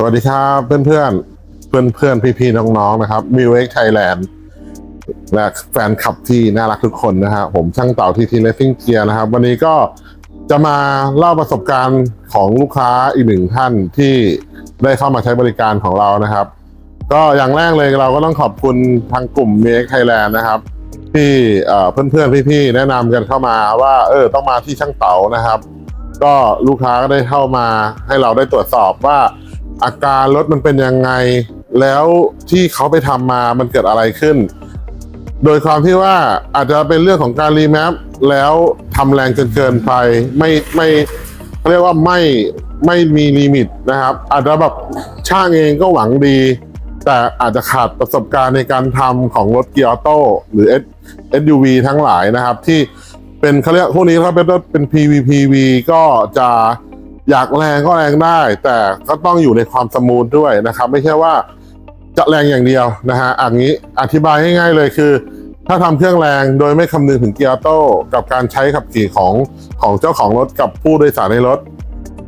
สวัสดีครับเพื่อนเพื่อนเพื่อนเพื่อนๆพี่ๆน้องๆนะครับมิวเอ็กไทยแลนด์และแฟนคลับที่น่ารักทุกคนนะฮะผมช่างเต่าทีทีเลสซิ่งเกียร์นะครับ วันนี้ก็จะมาเล่าประสบการณ์ของลูกค้าอีกหนึ่งท่านที่ได้เข้ามาใช้บริการของเรานะครับ ก็อย่างแรกเลยเราก็ต้องขอบคุณทางกลุ่มมิวเอ็กไทยแลนด์นะครับที่เอ่อเพื่อนๆพี่ๆแนะนำกันเข้ามาว่า เออต้องมาที่ช่างเต๋านะครับ ก็ลูกค้าก็ได้เข้ามาให้เราได้ตรวจสอบว่า อาการรถมันเป็นยังไง แล้วที่เขาไปทำมามันเกิดอะไรขึ้น โดยความที่ว่าอาจจะเป็นเรื่องของการรีแมปแล้วทำแรงจนเกินไป ไม่ไม่เขาเรียกว่าไม่ไม่มีลิมิตนะครับ อาจจะแบบช่างเองก็หวังดี แต่อาจจะขาดประสบการณ์ในการทำของรถเกียร์ออโต้หรือ S SUV ทั้งหลายนะครับ ที่เป็นเขาเรียกพวกนี้เขาเป็นรถเป็น PVPV ก็จะ อยากแรงก็แรงได้ แต่ก็ต้องอยู่ในความสมูทด้วยนะครับ ไม่ใช่ว่าจะแรงอย่างเดียวนะฮะอันนี้อธิบายง่ายๆเลยคือ ถ้าทำเครื่องแรงโดยไม่คำนึงถึงเกียร์โต้กับการใช้ขับขี่ของของเจ้าของรถกับผู้โดยสารในรถ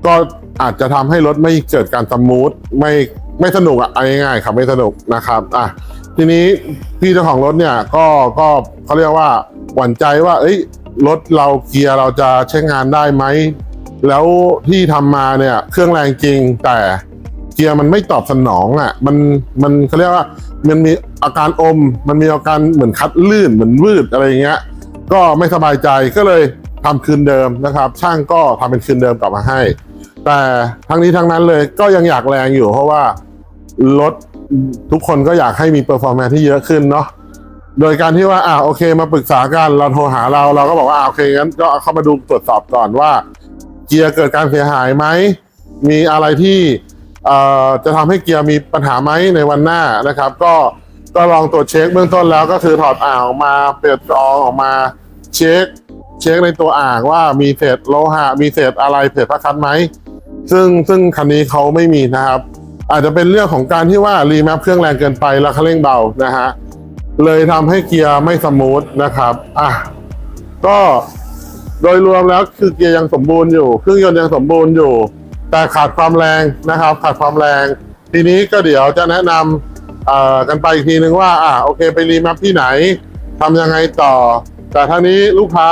ก็อาจจะทำให้รถไม่เกิดการสมูทไม่ไม่สนุกอะเอาง่ายๆครับไม่สนุกนะครับอะทีนี้พี่เจ้าของรถเนี่ยก็ก็เขาเรียกว่าหวั่นใจว่า เอ้ยรถเราเกียร์เราจะใช้งานได้ไหม แล้วที่ทำมาเนี่ยเครื่องแรงจริงแต่เกียร์มันไม่ตอบสนองอะมันมันเขาเรียกว่ามันมีอาการอม มันมีอาการเหมือนคัดลื่นเหมือนวืดอะไรเงี้ย ก็ไม่สบายใจก็เลยทำคืนเดิมนะครับ ช่างก็ทำเป็นคืนเดิมกลับมาให้ แต่ทั้งนี้ทั้งนั้นเลยก็ยังอยากแรงอยู่ เพราะว่ารถทุกคนก็อยากให้มีเปอร์ฟอร์แมนที่เยอะขึ้นเนาะโดยการที่ว่าอ่าโอเคมาปรึกษากันเราโทรหาเราเราก็บอกว่าอ่าโอเคงั้นก็เข้ามาดูตรวจสอบก่อนว่า เกียร์เกิดการเสียหายไหม มีอะไรที่จะทำให้เกียร์มีปัญหาไหมในวันหน้านะครับ ก็ก็ลองตรวจเช็คเบื้องต้นแล้วก็คือถอดอ่างออกมาเปิดกรองออกมาเช็ค เช็คในตัวอ่างว่ามีเศษโลหะ มีเศษอะไรเศษพระคันไหม ซึ่งซึ่งคันนี้เขาไม่มีนะครับ อาจจะเป็นเรื่องของการที่ว่ารีแมปเครื่องแรงเกินไปแล้วคันเร่งเบานะฮะเลยทำให้เกียร์ไม่สมูทนะครับอะก็ โดยรวมแล้วคือเกียร์ยังสมบูรณ์อยู่ เครื่องยนต์ยังสมบูรณ์อยู่ แต่ขาดความแรงนะครับ ขาดความแรง ทีนี้ก็เดี๋ยวจะแนะนำกันไปอีกทีนึงว่าอะโอเค ไปรีแมปที่ไหนทำยังไงต่อ แต่ท่านี้ลูกค้า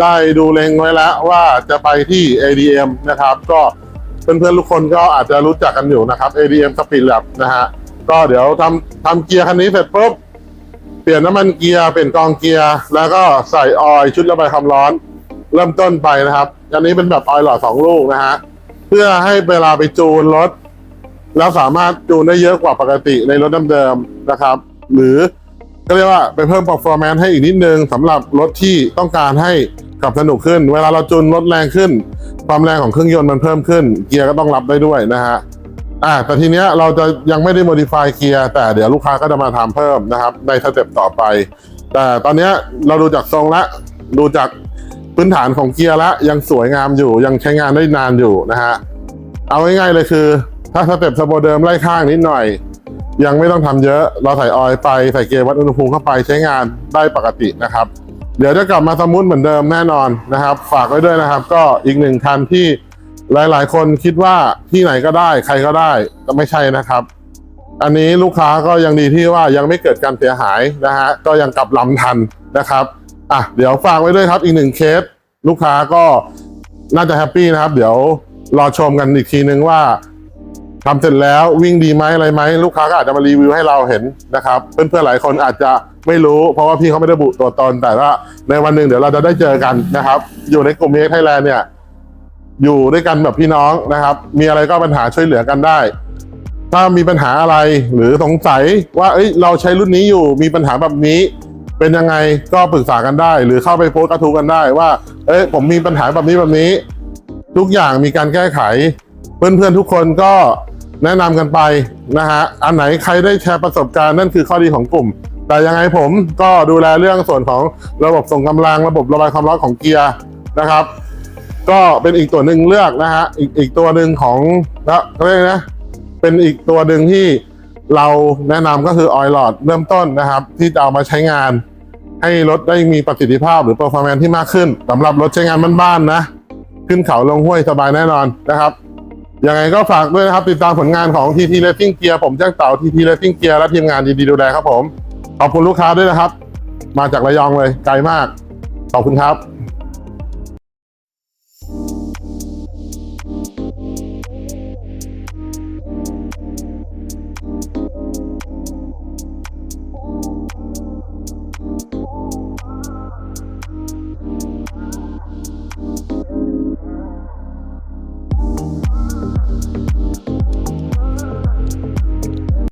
ได้ดูเลงไว้แล้วว่าจะไปที่ ADM นะครับ ก็เพื่อนๆทุกคนก็อาจจะรู้จักกันอยู่นะครับ ADM Speed Lab นะฮะก็เดี๋ยวทำทำเกียร์คันนี้เสร็จปุ๊บเปลี่ยนน้ำมันเกียร์เปลี่ยนกองเกียร์ แล้วก็ใส่ออยชุดระบายความร้อน เริ่มต้นไปนะครับ อันนี้เป็นแบบออยล์หลอดสองลูกนะฮะ เพื่อให้เวลาไปจูนรถ แล้วสามารถจูนได้เยอะกว่าปกติในรถเดิมๆนะครับ หรือก็เรียกว่าไปเพิ่ม performance ให้อีกนิดนึงสำหรับรถที่ต้องการให้ขับสนุกขึ้น เวลาเราจูนรถแรงขึ้น ความแรงของเครื่องยนต์มันเพิ่มขึ้น เกียร์ก็ต้องรับได้ด้วยนะฮะอ่าแต่ทีเนี้ยเราจะยังไม่ได้ modify เกียร์แต่เดี๋ยวลูกค้าก็จะมาทำเพิ่มนะครับ ในสเต็ปต่อไป แต่ตอนเนี้ยเราดูจากทรงและดูจาก พื้นฐานของเกียร์ล้วยังสวยงามอยู่ยังใช้งานได้นานอยู่นะฮะเอาง่ายๆเลยคือ ถ้าสเต็ปสโบเดิมไล่ข้างนิดหน่อย ยังไม่ต้องทำเยอะเราใส่ออยล์ไปใส่เกียร์วัดอุณหภูมิเข้าไปใช้งานได้ปกตินะครับ เดี๋ยวจะกลับมาสมูทเหมือนเดิมแน่นอนนะครับ ฝากไว้ด้วยนะครับ ก็อีกหนึ่งคันที่หลายๆ คนคิดว่าที่ไหนก็ได้ใครก็ได้ก็ไม่ใช่นะครับอันนี้ลูกค้าก็ยังดีที่ว่ายังไม่เกิดการเสียหายนะฮะก็ยังกลับลำทันนะครับ อะเดี๋ยวฝากไว้ด้วยครับอีกหนึ่งเคสลูกค้าก็น่าจะแฮปปี้นะครับ เดี๋ยวรอชมกันอีกทีนึงว่าทำเสร็จแล้ววิ่งดีไหมอะไรไหมลูกค้าก็อาจจะมารีวิวให้เราเห็นนะครับ เพื่อนๆหลายคนอาจจะไม่รู้เพราะว่าพี่เขาไม่ได้บุตัวตนแต่ว่าในวันหนึ่งเดี๋ยวเราจะได้เจอกันนะครับ อยู่ในกลุ่มเอ็กไทยแลนด์เนี่ย อยู่ด้วยกันแบบพี่น้องนะครับ มีอะไรก็ปัญหาช่วยเหลือกันได้ ถ้ามีปัญหาอะไรหรือสงสัยว่าเอ้ยเราใช้รุ่นนี้อยู่มีปัญหาแบบนี้ เป็นยังไงก็ปรึกษากันได้ หรือเข้าไปโพสต์กระทู้กันได้ว่า เอ้ยผมมีปัญหาแบบนี้แบบนี้ ทุกอย่างมีการแก้ไข เพื่อนๆทุกคนก็แนะนำกันไปนะฮะ อันไหนใครได้แชร์ประสบการณ์นั่นคือข้อดีของกลุ่ม แต่ยังไงผมก็ดูแลเรื่องส่วนของระบบส่งกำลังระบบระบายความร้อนของเกียร์นะครับ ก็เป็นอีกตัวหนึ่งเลือกนะฮะ อีกอีกตัวหนึ่งของนะเรียกนะ เป็นอีกตัวหนึ่งที่เราแนะนำก็คือออยล์หลอดเริ่มต้นนะครับ ที่จะเอามาใช้งาน ให้รถได้มีประสิทธิภาพหรือ performance ที่มากขึ้นสำหรับรถใช้งานบ้านๆนะ ขึ้นเขาลงห้วยสบายแน่นอนนะครับยังไงก็ฝากด้วยนะครับ ติดตามผลงานของ TT Racing Gear ผมแจ้งเต่า TT Racing Gear และทีมงานดีๆดูแลครับผม ขอบคุณลูกค้าด้วยนะครับ มาจากระยองเลยไกลมาก ขอบคุณครับ